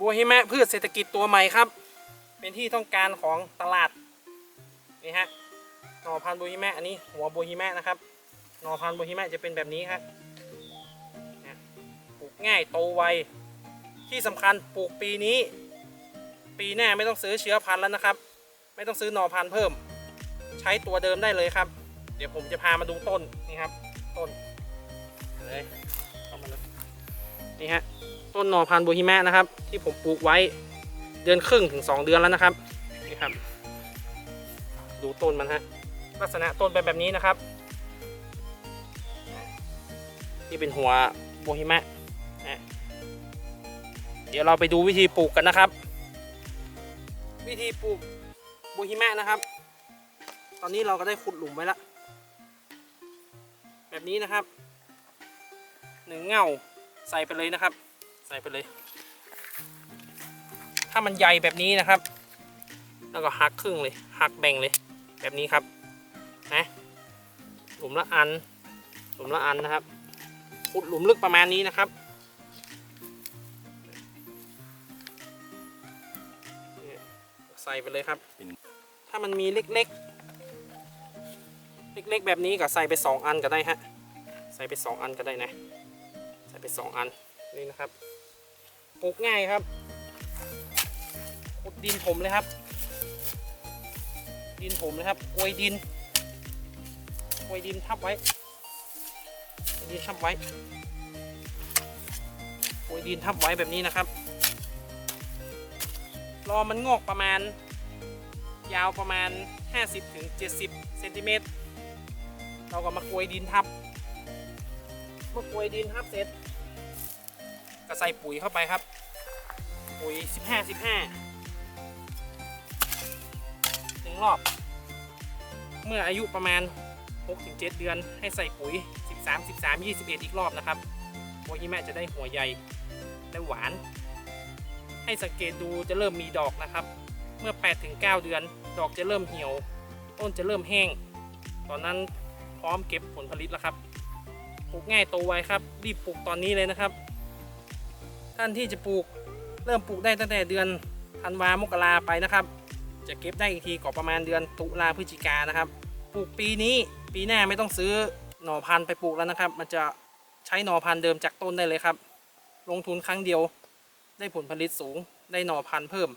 บัวหิมะพืชเศรษฐกิจตัวใหม่ครับ เป็นที่ต้องการของตลาดนี่ฮะหน่อพันธุ์บัวหิมะอันนี้หัวบัวหิมะนะครับหน่อพันธุ์บัวหิมะจะเป็นแบบนี้ครับปลูกง่ายโตไวที่สำคัญปลูกปีนี้ ปีหน้าไม่ต้องซื้อเชื้อพันธุ์แล้วนะครับ ไม่ต้องซื้อหน่อพันธุ์เพิ่ม ใช้ตัวเดิมได้เลยครับ เดี๋ยวผมจะพามาดูต้นนี่ครับ ต้นเลยเข้ามาเลยนี่ฮะ ต้นหน่อพันธุ์บัวหิมะนะครับ ที่ผมปลูกไว้เดือนครึ่งถึง 2 เดือนแล้วนะครับนี่ครับ ดูต้นมันฮะลักษณะต้นเป็นแบบนี้นะครับที่เป็นหัวบัวหิมะนะเดี๋ยวเราไปดูวิธีปลูกกันนะครับ วิธีปลูกบัวหิมะนะครับ ตอนนี้เราก็ได้ขุดหลุมไว้แล้วแบบนี้นะครับหนึ่งเง่าใส่ไปเลยนะครับ ใส่ไปเลย ถ้ามันใหญ่แบบนี้นะครับ แล้วก็หักครึ่งเลย หักแบ่งเลย แบบนี้ครับ นะหลุมละอัน หลุมละอันนะครับขุดหลุมลึกประมาณนี้นะครับนี่ใส่ไปเลยครับ ถ้ามันมีเล็กๆ เล็กๆ แบบนี้ก็ใส่ไป 2 อันก็ได้ฮะ ใส่ไป 2 อันก็ได้นะ ใส่ไป 2 อันนี่นะครับ ปลูกง่ายครับขุดดินผมเลยครับ ดินผมเลยครับโกยดินโกยดินทับไว้โกยดินทับไว้โกยดินทับไว้แบบนี้นะครับ รอมันงอกประมาณ ยาวประมาณ 50-70ถึงเซนติเมตรเราก็มาโกยดินทับ เมื่อโกยดินทับเสร็จ ก็ใส่ปุ๋ยเข้าไปครับ ปุ๋ย 15 15หนึ่งรอบ เมื่ออายุประมาณ 6-7 เดือนให้ใส่ปุ๋ย 13 13 21 อีกรอบนะครับโบฮิแมะจะได้หัวใหญ่และหวาน ให้สังเกตดูจะเริ่มมีดอกนะครับ เมื่อ 8-9 เดือนดอกจะเริ่มเหี่ยว ต้นจะเริ่มแห้ง ตอนนั้นพร้อมเก็บผลผลิตแล้วครับ ปลูกง่ายโตไวครับ รีบปลูกตอนนี้เลยนะครับ ท่านที่จะปลูกเริ่มปลูกได้ตั้งแต่เดือนธันวามกราไปนะครับ จะเก็บได้อีกทีก็ประมาณเดือนตุลาพฤศจิกานะครับ ปลูกปีนี้ปีหน้าไม่ต้องซื้อหน่อพันธุ์ไปปลูกแล้วนะครับ มันจะใช้หน่อพันธุ์เดิมจากต้นได้เลยครับ ลงทุนครั้งเดียว ได้ผลผลิตสูงได้หน่อพันธุ์เพิ่ม